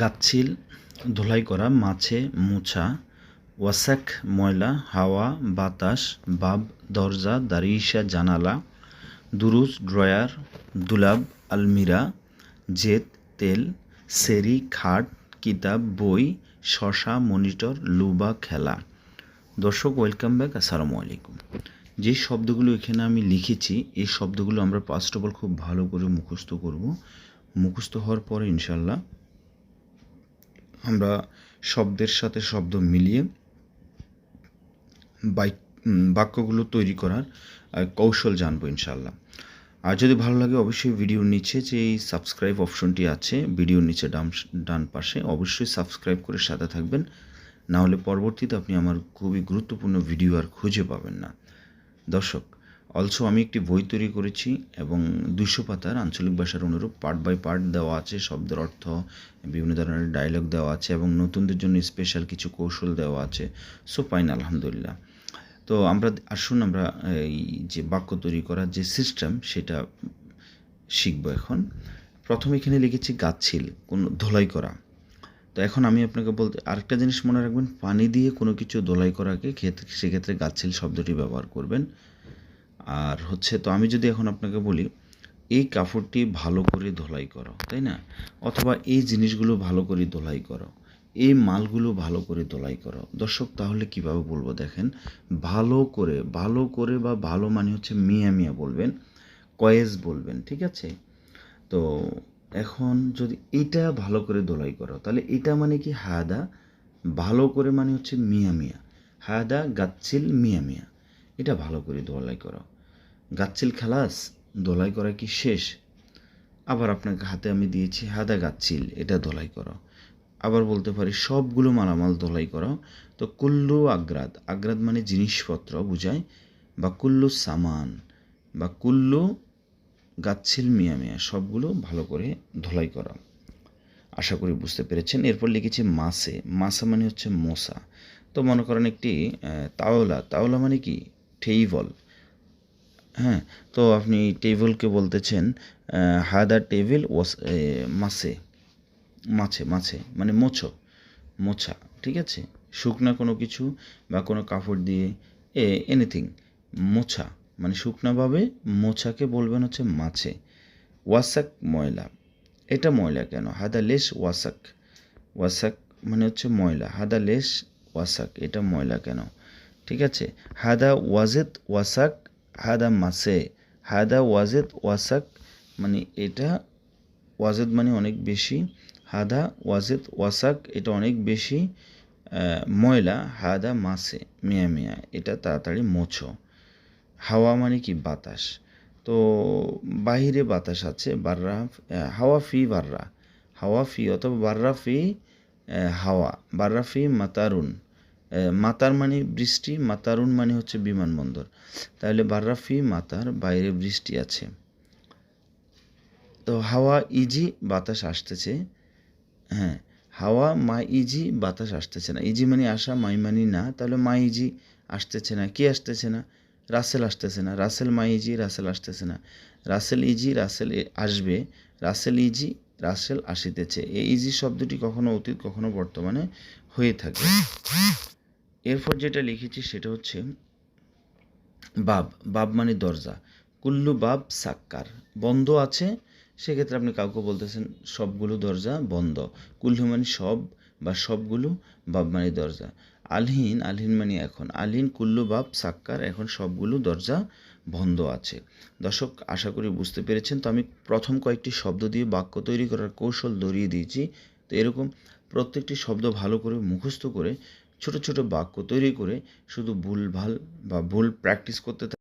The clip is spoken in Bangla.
গাচ্ছিল, ধোলাই করা, মাছে মোছা, ওয়াসাক, ময়লা, হাওয়া, বাতাস, বাব, দরজা দারিসা জানালা, দুরুজ, ড্রয়ার, দুলাব, আলমিরা জেদ তেল, সেরি, খাট, কিতাব, বই, শশা, মনিটর, লুবা, খেলা। দর্শক, ওয়েলকাম ব্যাক, আসসালামু আলাইকুম। যে শব্দগুলো এখানে আমি লিখেছি, এই শব্দগুলো আমরা ফার্স্ট অফ অল খুব ভালো করে মুখস্থ করব। মুখস্থ হওয়ার পরে ইনশাল্লাহ আমরা শব্দের সাথে শব্দ মিলিয়ে বাইক বাক্যগুলো তৈরি করার কৌশল জানব ইনশাল্লাহ আর যদি ভালো লাগে অবশ্যই ভিডিওর নিচে যে সাবস্ক্রাইব অপশনটি আছে, ভিডিওর নিচে ডান ডান পাশে অবশ্যই সাবস্ক্রাইব করে সাথে থাকবেন। না হলে পরবর্তীতে আপনি আমার খুবই গুরুত্বপূর্ণ ভিডিও আর খুঁজে পাবেন না। দর্শক অলসো আমি একটি বই তৈরি করেছি এবং দুশো পাতার আঞ্চলিক ভাষার অনুরূপ পার্ট বাই পার্ট দেওয়া আছে, শব্দের অর্থ, বিভিন্ন ধরনের ডায়লগ দেওয়া আছে এবং নতুনদের জন্য স্পেশাল কিছু কৌশল দেওয়া আছে। সো পাইন আলহামদুলিল্লাহ। তো আমরা, আসুন আমরা, এই যে বাক্য তৈরি করার যে সিস্টেম সেটা শিখব এখন। প্রথমে এখানে লিখেছি গাছিল কোনো ধোলাই করা। তো এখন আমি আপনাকে বলতে, আরেকটা জিনিস মনে রাখবেন, পানি দিয়ে কোনো কিছু ধোলাই করাকে ক্ষেত্রে, সেক্ষেত্রে গাছিল শব্দটি ব্যবহার করবেন। আর হচ্ছে তো আমি যদি এখন আপনাকে বলি, এই কাপড়টি ভালো করে ধোলাই করো, তাই না? অথবা এই জিনিসগুলো ভালো করে ধোলাই করো, এই মালগুলো ভালো করে ধোলাই করো। দর্শক, তাহলে কীভাবে বলব দেখেন, ভালো করে ভালো করে বা ভালো মানে হচ্ছে মিয়া মিয়া বলবেন, কয়েস বলবেন, ঠিক আছে? তো এখন যদি এটা ভালো করে ধোলাই করো, তাহলে এটা মানে কি হায়দা? ভালো করে মানে হচ্ছে মিয়া মিয়া, হায়দা গাচ্ছিল মিয়া মিয়া, এটা ভালো করে ধোলাই করো। গাচ্ছিল খালাস ধোলাই করা কি শেষ? আবার আপনাকে হাতে আমি দিয়েছি হাদা গাচ্ছিল, এটা ধোলাই করো। আবার বলতে পারি সবগুলো মালামাল ধোলাই করো। তো কুল্লু আগ্রাদ আগ্রাদ মানে জিনিসপত্র বোঝায় বা কুল্লু সামান, বা কুল্লু গাচ্ছিল মিয়া মিয়া, সবগুলো ভালো করে ধোলাই করা। আশা করি বুঝতে পেরেছেন। এরপর লিখেছি মাসে, মাসা মানে হচ্ছে মশা। তো মনে করেন একটি তাওলা তাওলা মানে কি? টেইবল হ্যাঁ তো আপনি টেবিলকে বলতেছেন হায়দার টেবিল ওয়াস মাছে মাছে মাছে মানে মোছো মোছা ঠিক আছে? শুকনা কোনো কিছু বা কোনো কাপড় দিয়ে, এ এনিথিং মোছা মানে শুকনাভাবে মোছাকে বলবেন হচ্ছে মাছে। ওয়াসাক ময়লা, এটা ময়লা কেন? হাদা লেস ওয়াসাক ওয়াসাক মানে হচ্ছে ময়লা হাদা লেস ওয়াসাক, এটা ময়লা কেন? ঠিক আছে? হাদা ওয়াজেদ ওয়াসাক হাদা মাসে, হাদা ওয়াজেদ ওয়াসাক মানে এটা, ওয়াজেদ মানে অনেক বেশি, হাদা ওয়াজেদ ওয়াসাক এটা অনেক বেশি ময়লা, হাদা মাসে, মিয়া মিয়া, এটা তাড়াতাড়ি মোছো। হাওয়া মানে কি? বাতাস। তো বাহিরে বাতাস আছে, বাররা হাওয়া ফি বাররা। হাওয়া ফি অথবা বাররা ফি হাওয়া। বাররা ফি মাতারুন। মাতার মানে বৃষ্টি, মাতারুন মানে হচ্ছে বিমানবন্দর। তাহলে বাররা ফি মাতার বাইরে বৃষ্টি আছে। তো হাওয়া ইজি, বাতাস আসতেছে। হ্যাঁ হাওয়া মা ইজি, বাতাস আসতেছে না। ইজি মানে আসা, মাই মানি না। তাহলে মা ইজি আসতেছে না। কি আসতেছে না? রাসেল আসতেছে না। রাসেল মা ইজি, রাসেল আসতেছে না। রাসেল ইজি, রাসেল আসবে। রাসেল ইজি, রাসেল আসিতেছে। এই ইজি শব্দটি কখনো অতীত, কখনো বর্তমানে হয়ে থাকে। এরপর যেটা লিখেছি সেটা হচ্ছে বাব বাব মানে দরজা, কুল্লু বাব সাক্কার, বন্ধ আছে, সেক্ষেত্রে আপনি কাউকে বলতেছেন সবগুলো দরজা বন্ধ, কুল্লু মানে সব বা সবগুলো, বাব মানে দরজা। আলহিন আলহিন মানে এখন, আলহিন, কুল্লু, বাব, সাক্কার, এখন সবগুলো দরজা বন্ধ আছে। দর্শক, আশা করি বুঝতে পেরেছেন, তো আমি প্রথম কয়েকটি শব্দ দিয়ে বাক্য তৈরি করার কৌশল ধরিয়ে দিয়েছি। তো এরকম প্রত্যেকটি শব্দ ভালো করে মুখস্থ করে ছোট ছোট বাক্য তৈরি করে শুধু ভুলভাল বা ভুল প্র্যাকটিস করতে